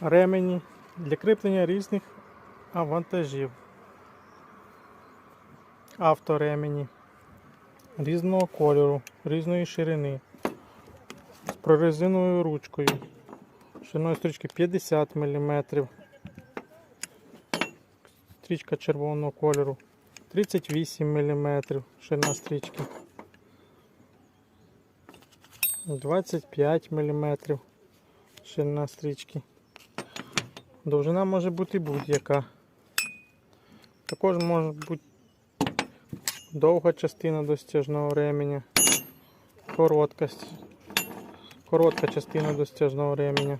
ремені для кріплення різних вантажів. Авторемені різного кольору, різної ширини. З прорезиновою ручкою. Шириною стрічки 50 мм. Стрічка червоного кольору. 38 мм ширина стрічки. 25 мм ширина стрічки. Довжина може бути будь-яка. Також може бути довга частина достяжного ременя, коротка, коротка частина достяжного ременя.